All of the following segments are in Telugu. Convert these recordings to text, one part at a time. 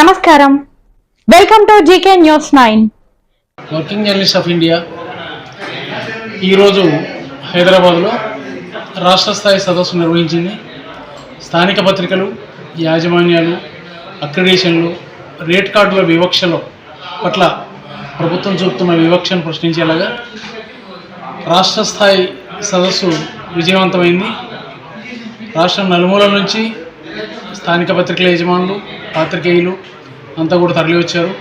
నమస్కారం. Welcome to GK news nine working journalist of India ఈరోజు హైదరాబాద్లో రాష్ట్ర స్థాయి సదస్సు నిర్వహించింది. స్థానిక పత్రికలు యాజమాన్యాలు అక్రిడేషన్లు రేట్ కార్డుల వివక్షలు పట్ల ప్రభుత్వం చూపుతున్న వివక్షను ప్రశ్నించేలాగా రాష్ట్ర స్థాయి సదస్సు విజయవంతమైంది. రాష్ట్రం నలుమూలల నుంచి స్థానిక పత్రికల యజమానులు పాత్రికేయులు అంతా కూడా తరలివచ్చారు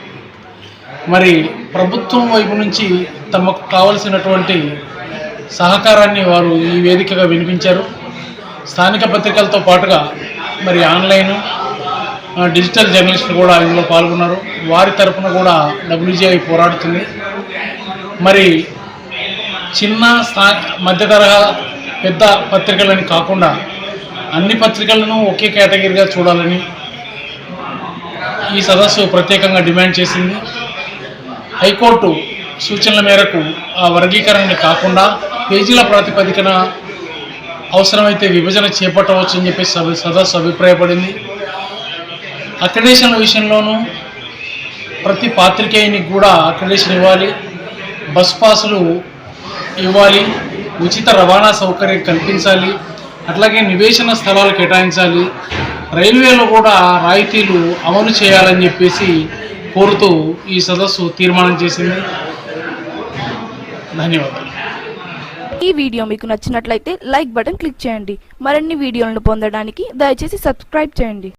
మరి ప్రభుత్వం వైపు నుంచి తమకు కావలసినటువంటి సహకారాన్ని వారు ఈ వేదికగా వినిపించారు. స్థానిక పత్రికలతో పాటుగా మరి ఆన్లైన్ డిజిటల్ జర్నలిస్టులు కూడా ఇందులో పాల్గొన్నారు. వారి తరపున కూడా డబ్ల్యూజీఐ పోరాడుతుంది. మరి చిన్న స్థా మధ్య తరహా పెద్ద పత్రికలని కాకుండా అన్ని పత్రికలను ఒకే కేటగిరీగా చూడాలని ఈ సదస్సు ప్రత్యేకంగా డిమాండ్ చేసింది. హైకోర్టు సూచనల మేరకు ఆ వర్గీకరణని కాకుండా పేజీల ప్రాతిపదికన అవసరమైతే విభజన చేపట్టవచ్చు అని చెప్పి సభ సదస్సు అభిప్రాయపడింది. అక్రిడేషన్ల విషయంలోనూ ప్రతి పాత్రికేయునికి కూడా అక్రిడేషన్ ఇవ్వాలి బస్ పాసులు ఇవ్వాలి ఉచిత రవాణా సౌకర్యం కల్పించాలి అట్లాగే నివేశన స్థలాలు కేటాయించాలి. రైల్వేలో కూడా రాయితీలు అమలు చేయాలని చెప్పేసి కోరుతూ ఈ సదస్సు తీర్మానం చేసింది. ధన్యవాదాలు. ఈ వీడియో మీకు నచ్చినట్లయితే లైక్ బటన్ క్లిక్ చేయండి. మరిన్ని వీడియోలను పొందడానికి దయచేసి సబ్స్క్రైబ్ చేయండి.